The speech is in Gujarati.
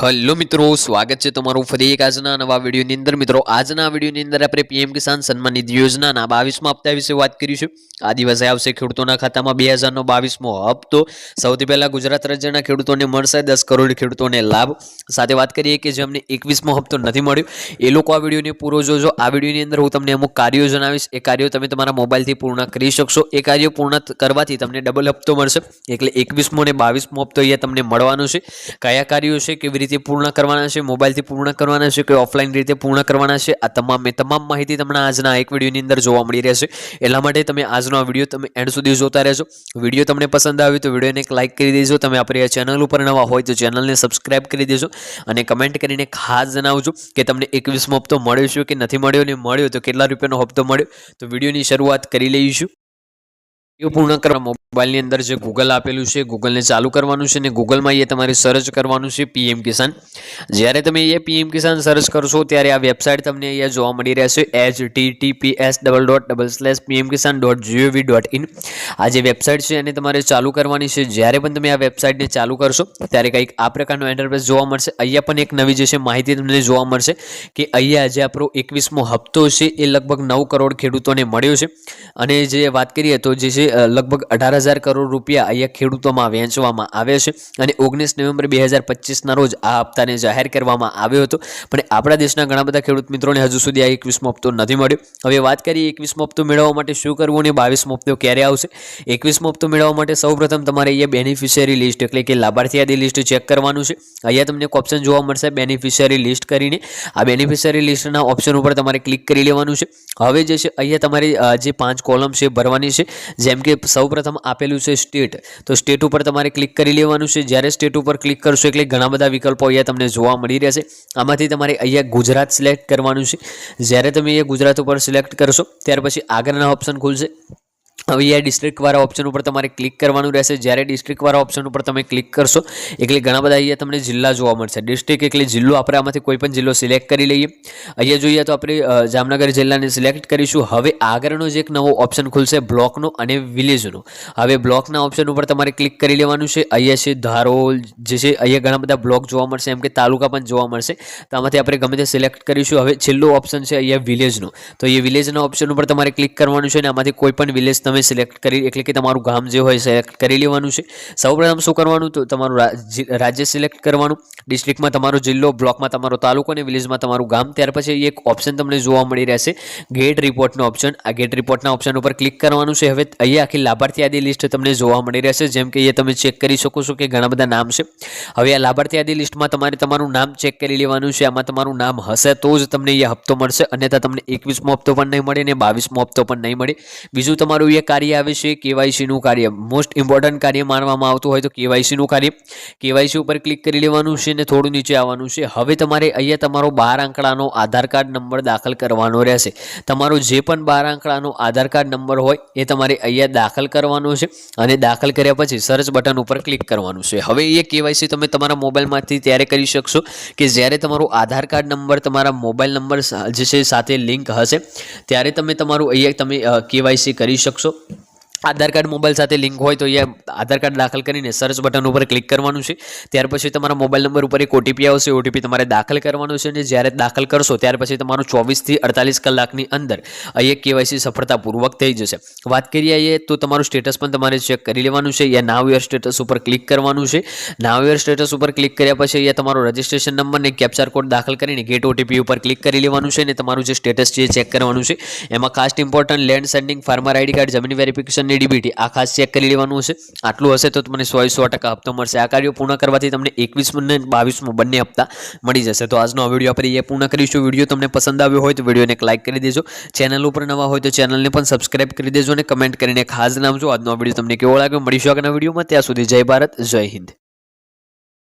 હલો મિત્રો, સ્વાગત છે તમારું ફરી એક આજના નવા વિડીયોની અંદર. મિત્રો, આજના વિડીયોની અંદર આપણે પીએમ કિસાન સન્માન નિધિ યોજનાના બાવીસમાં હપ્તા વિશે વાત કરીશું આ દિવસે આવશે ખેડૂતોના ખાતામાં બે હજારનો બાવીસમો હપ્તો. સૌથી પહેલાં ગુજરાત રાજ્યના ખેડૂતોને મળશે દસ કરોડ ખેડૂતોને લાભ. સાથે વાત કરીએ કે જેમને એકવીસમો હપ્તો નથી મળ્યો, એ લોકો આ વિડીયોને પૂરો જોજો. આ વિડીયોની અંદર હું તમને અમુક કાર્યો જણાવીશ. એ કાર્યો તમે તમારા મોબાઈલથી પૂર્ણ કરી શકશો. એ કાર્યો પૂર્ણ કરવાથી તમને ડબલ હપ્તો મળશે. એટલે એકવીસમો અને બાવીસમો હપ્તો અહીંયા તમને મળવાનો છે. કયા કાર્યો છે, કેવી રીતે પૂર્ણ કરવાના છે, મોબાઈલથી પૂર્ણ કરવાના છે કે ઓફલાઈન રીતે પૂર્ણ કરવાના છે? આ તમામે તમામ માહિતી તમને આજના એક વિડીયોની અંદર જોવા મળી રહેશે. એટલા માટે તમે આજનો આ વીડિયો તમે એન્ડ સુધી જોતા રહેજો. વીડિયો તમને પસંદ આવ્યો તો વિડીયોને એક લાઇક કરી દેજો. તમે આપણી આ ચેનલ ઉપર નવા હોય તો ચેનલને સબસ્ક્રાઈબ કરી દેજો અને કમેન્ટ કરીને ખાસ જણાવજો કે તમને એકવીસમો હપ્તો મળ્યો છે કે નથી મળ્યો ને મળ્યો તો કેટલા રૂપિયાનો હપ્તો મળ્યો? તો વિડીયોની શરૂઆત કરી લઈશું. પૂર્ણ કરવા મોબાઈલની અંદર જે ગૂગલ આપેલું છે ગૂગલને ચાલુ કરવાનું છે અને ગૂગલમાં એ તમારે સર્ચ કરવાનું છે પીએમ કિસાન જ્યારે તમે એ પીએમ કિસાન સર્ચ કરશો ત્યારે આ વેબસાઇટ તમને અહીંયા જોવા મળી રહેશે H T T P S double dot double slash PM Kisan dot G O V dot in આ જે વેબસાઇટ છે એને તમારે ચાલુ કરવાની છે. જ્યારે પણ તમે આ વેબસાઇટને ચાલુ કરશો, ત્યારે કંઈક આ પ્રકારનો એન્ટરપ્રાઇઝ જોવા મળશે. અહીંયા પણ એક નવી જે છે માહિતી તમને જોવા મળશે કે અહીંયા જે આપણો એકવીસમો હપ્તો છે, એ લગભગ નવ કરોડ ખેડૂતોને મળ્યો છે. અને જે વાત કરીએ તો જે છે લગભગ અઢાર હજાર કરોડ રૂપિયા અહીંયા ખેડૂતોમાં વહેંચવામાં આવે છે અને ઓગણીસ નવેમ્બર બે હજાર પચીસના રોજ આ હપ્તાને જાહેર કરવામાં આવ્યો હતો. પણ આપણા દેશના ઘણા બધા ખેડૂત મિત્રોને હજુ સુધી આ એકવીસમો હપ્તો નથી મળ્યો. હવે વાત કરીએ એકવીસમો હપ્તો મેળવવા માટે શું કરવું અને બાવીસમો હપ્તો ક્યારે આવશે? એકવીસમો હપ્તો મેળવવા માટે સૌપ્રથમ તમારે અહીંયા બેનિફિશિયરી લિસ્ટ એટલે કે લાભાર્થી યાદી લિસ્ટ ચેક કરવાનું છે. અહીંયા તમને ઓપ્શન જોવા મળશે બેનિફિશિયરી લિસ્ટ કરીને. આ બેનિફિશિયરી લિસ્ટના ઓપ્શન ઉપર તમારે ક્લિક કરી લેવાનું છે. હવે જે છે, અહીંયા તમારી જે પાંચ કોલમ છે ભરવાની છે. જેમ કે સૌપ્રથમ આપેલું છે સ્ટેટ તો સ્ટેટ ઉપર તમારે ક્લિક કરી લેવાનું છે. જ્યારે સ્ટેટ ઉપર ક્લિક કરશો એટલે ઘણા બધા વિકલ્પો અહીંયા તમને જોવા મળી રહેશે. આમાંથી તમારે અહીંયા ગુજરાત સિલેક્ટ કરવાનું છે. જ્યારે તમે અહીંયા ગુજરાત ઉપર સિલેક્ટ કરશો, ત્યાર પછી આગળના ઓપ્શન ખુલશે. હવે આ ડિસ્ટ્રિક્ટવાળા ઓપ્શન ઉપર તમારે ક્લિક કરવાનું રહેશે. જ્યારે ડિસ્ટ્રિક્ટવાળા ઓપ્શન ઉપર તમે ક્લિક કરશો, એટલે ઘણા બધા અહીંયા તમને જિલ્લા જોવા મળશે. ડિસ્ટ્રિક્ટ એટલે જિલ્લો આપણે આમાંથી કોઈ પણ જિલ્લો સિલેક્ટ કરી લઈએ. અહીંયા જોઈએ તો આપણે જામનગર જિલ્લાને સિલેક્ટ કરીશું. હવે આગળનો જે એક નવો ઓપ્શન ખુલશે, બ્લોકનો અને વિલેજનો. હવે બ્લોકના ઓપ્શન ઉપર તમારે ક્લિક કરી લેવાનું છે. અહીંયા છે ધારોલ, જે છે, અહીંયા ઘણા બધા બ્લોક જોવા મળશે. એમ કે તાલુકા પણ જોવા મળશે. તો આમાંથી આપણે ગમે તે સિલેક્ટ કરીશું. હવે છેલ્લો ઓપ્શન છે અહીંયા વિલેજનો. તો એ વિલેજના ઓપ્શન ઉપર તમારે ક્લિક કરવાનું છે અને આમાંથી કોઈ પણ વિલેજ તમે સિલેક્ટ કરી, એટલે કે તમારું ગામ જે હોય સિલેક્ટ કરી લેવાનું છે. સૌપ્રથમ શું કરવાનું? તો તમારું રાજ્ય સિલેક્ટ કરવાનું. ડિસ્ટ્રિક્ટમાં તમારો જિલ્લો બ્લોકમાં તમારો તાલુકો અને વિલેજમાં તમારું ગામ. ત્યાર પછી એક ઓપ્શન તમને જોવા મળી રહેશે. ગેટ રિપોર્ટનો ઓપ્શન આ ગેટ રિપોર્ટના ઓપ્શન ઉપર ક્લિક કરવાનું છે. હવે અહીંયા આખી લાભાર્થી યાદી લિસ્ટ તમને જોવા મળી રહેશે. જેમ કે એ તમે ચેક કરી શકો છો કે ઘણા બધા નામ છે. હવે આ લાભાર્થી યાદી લિસ્ટમાં તમારે તમારું નામ ચેક કરી લેવાનું છે. આમાં તમારું નામ હશે તો જ તમને એ હપ્તો મળશે. અન્યથા તમને એકવીસમો હપ્તો પણ નહીં મળે ને બાવીસમો હપ્તો પણ નહીં મળે. બીજું તમારું એ કાર્ય આવે છે, કેવાયસીનું કાર્ય. મોસ્ટ ઇમ્પોર્ટન્ટ કાર્ય માનવામાં આવતું હોય તો કેવાયસીનું કાર્ય. કેવાયસી ઉપર ક્લિક કરી લેવાનું છે ને થોડું નીચે આવવાનું છે. હવે તમારે અહીંયા તમારો બાર આંકડાનો આધાર કાર્ડ નંબર દાખલ કરવાનો રહેશે. તમારો જે પણ બાર આંકડાનો આધાર કાર્ડ નંબર હોય એ તમારે અહીંયા દાખલ કરવાનો છે અને દાખલ કર્યા પછી સર્ચ બટન ઉપર ક્લિક કરવાનું છે. હવે એ કેવાયસી તમે તમારા મોબાઈલમાંથી ત્યારે કરી શકશો કે જ્યારે તમારો આધાર કાર્ડ નંબર તમારા મોબાઈલ નંબર જે છે સાથે લિંક હશે, ત્યારે તમે તમારું અહીંયા તમે કેવાયસી કરી શકશો. ょ。આધાર કાર્ડ મોબાઈલ સાથે લિંક હોય તો એ આધાર કાર્ડ દાખલ કરીને સર્ચ બટન ઉપર ક્લિક કરવાનું છે. ત્યાર પછી તમારા મોબાઈલ નંબર ઉપર એક ઓટીપી આવશે. ઓટીપી તમારે દાખલ કરવાનું છે અને જ્યારે દાખલ કરશો ત્યાર પછી તમારું ચોવીસથી અડતાલીસ કલાકની અંદર અહીંયા કેવાયસી સફળતાપૂર્વક થઈ જશે. વાત કરીએ અહીંયા તો તમારું સ્ટેટસ પણ તમારે ચેક કરી લેવાનું છે. યા નાવ યર સ્ટેટસ ઉપર ક્લિક કરવાનું છે. નાવ યર સ્ટેટસ ઉપર ક્લિક કર્યા પછી અહીંયા તમારો રજિસ્ટ્રેશન નંબર ને કેપ્ચર કોડ દાખલ કરીને ગેટ ઓટીપી ઉપર ક્લિક કરી લેવાનું છે અને તમારું જે સ્ટેટસ છે એ ચેક કરવાનું છે. એમાં ખાસ important land seeding farmer ID card જમીન વેરિફિકેશન ની ડીબીટી. આ ખાસ ચેક કરી લેવાનું હશે. આટલું હશે તો તમને સો સો ટકા હપ્તો મળશે. આ કાર્યો પૂર્ણ કરવાથી તમને એકવીસમો ને બાવીસમો બંને હપ્તા મળી જશે. તો આજનો આ વીડિયો આપણે એ પૂર્ણ કરીશું. વીડિયો તમને પસંદ આવ્યો હોય તો વિડીયોને એક લાઇક કરી દેજો. ચેનલ ઉપર નવા હોય તો ચેનલને પણ સબસ્ક્રાઇબ કરી દેજો અને કમેન્ટ કરીને ખાસ નામજો આજનો વીડિયો તમને કેવો લાગ્યો? મળીશું આગળના વિડીયોમાં. ત્યાં સુધી જય ભારત, જય હિન્દ.